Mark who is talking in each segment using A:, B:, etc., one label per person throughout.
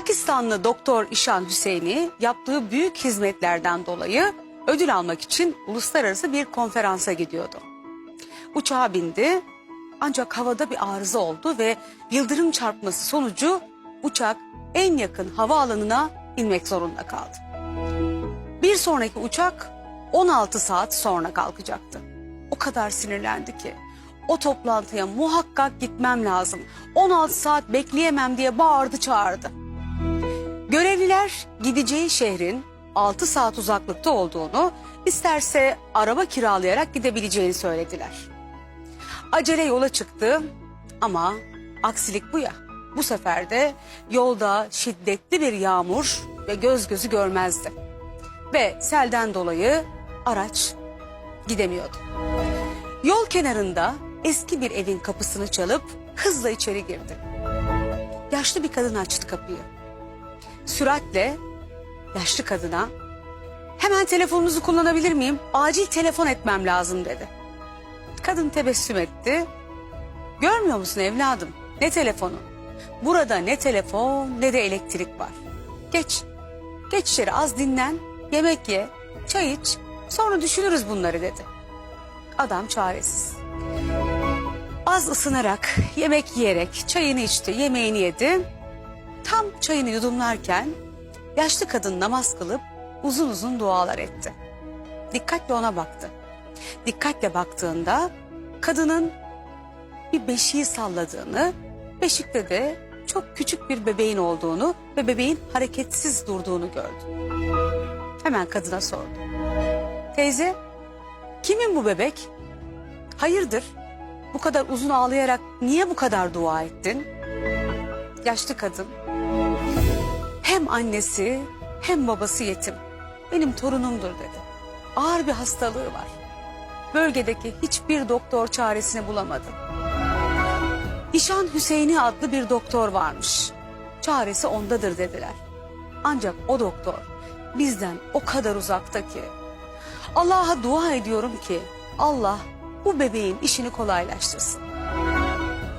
A: Pakistanlı doktor İşan Hüseyin'i yaptığı büyük hizmetlerden dolayı ödül almak için uluslararası bir konferansa gidiyordu. Uçağa bindi ancak havada bir arıza oldu ve yıldırım çarpması sonucu uçak en yakın havaalanına inmek zorunda kaldı. Bir sonraki uçak 16 saat sonra kalkacaktı. O kadar sinirlendi ki o toplantıya muhakkak gitmem lazım. 16 saat bekleyemem diye bağırdı çağırdı. Görevliler gideceği şehrin 6 saat uzaklıkta olduğunu, isterse araba kiralayarak gidebileceğini söylediler. Acele yola çıktı ama aksilik bu ya. Bu sefer de yolda şiddetli bir yağmur ve göz gözü görmezdi. Ve selden dolayı araç gidemiyordu. Yol kenarında eski bir evin kapısını çalıp hızla içeri girdi. Yaşlı bir kadın açtı kapıyı. Süratle yaşlı kadına hemen telefonunuzu kullanabilir miyim? Acil telefon etmem lazım dedi. Kadın tebessüm etti. Görmüyor musun evladım? Ne telefonu? Burada ne telefon ne de elektrik var. Geç. Geç içeri az dinlen, yemek ye, çay iç. Sonra düşünürüz bunları dedi. Adam çaresiz. Az ısınarak, yemek yiyerek çayını içti, yemeğini yedi. Tam çayını yudumlarken yaşlı kadın namaz kılıp uzun uzun dualar etti. Dikkatle ona baktı. Dikkatle baktığında kadının bir beşiği salladığını, beşikte de çok küçük bir bebeğin olduğunu ve bebeğin hareketsiz durduğunu gördü. Hemen kadına sordu. Teyze, kimin bu bebek? Hayırdır? Bu kadar uzun ağlayarak niye bu kadar dua ettin? Yaşlı kadın, hem annesi hem babası yetim. Benim torunumdur dedi. Ağır bir hastalığı var. Bölgedeki hiçbir doktor çaresini bulamadı. İşan Hüseyin'i adlı bir doktor varmış. Çaresi ondadır dediler. Ancak o doktor bizden o kadar uzakta ki. Allah'a dua ediyorum ki Allah bu bebeğin işini kolaylaştırsın.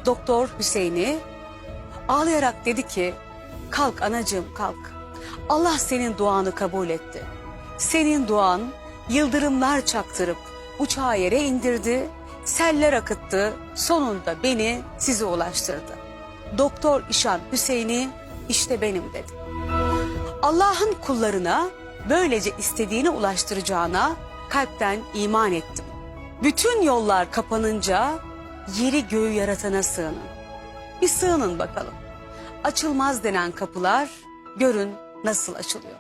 A: Doktor Hüseyin'i ağlayarak dedi ki kalk anacığım kalk. Allah senin duanı kabul etti. Senin duan yıldırımlar çaktırıp uçağı yere indirdi, seller akıttı, sonunda beni size ulaştırdı. Doktor İşan Hüseyin'i işte benim dedi. Allah'ın kullarına böylece istediğini ulaştıracağına kalpten iman ettim. Bütün yollar kapanınca yeri göğü yaratana sığının. Bir sığının bakalım. Açılmaz denen kapılar görün nasıl açılıyor.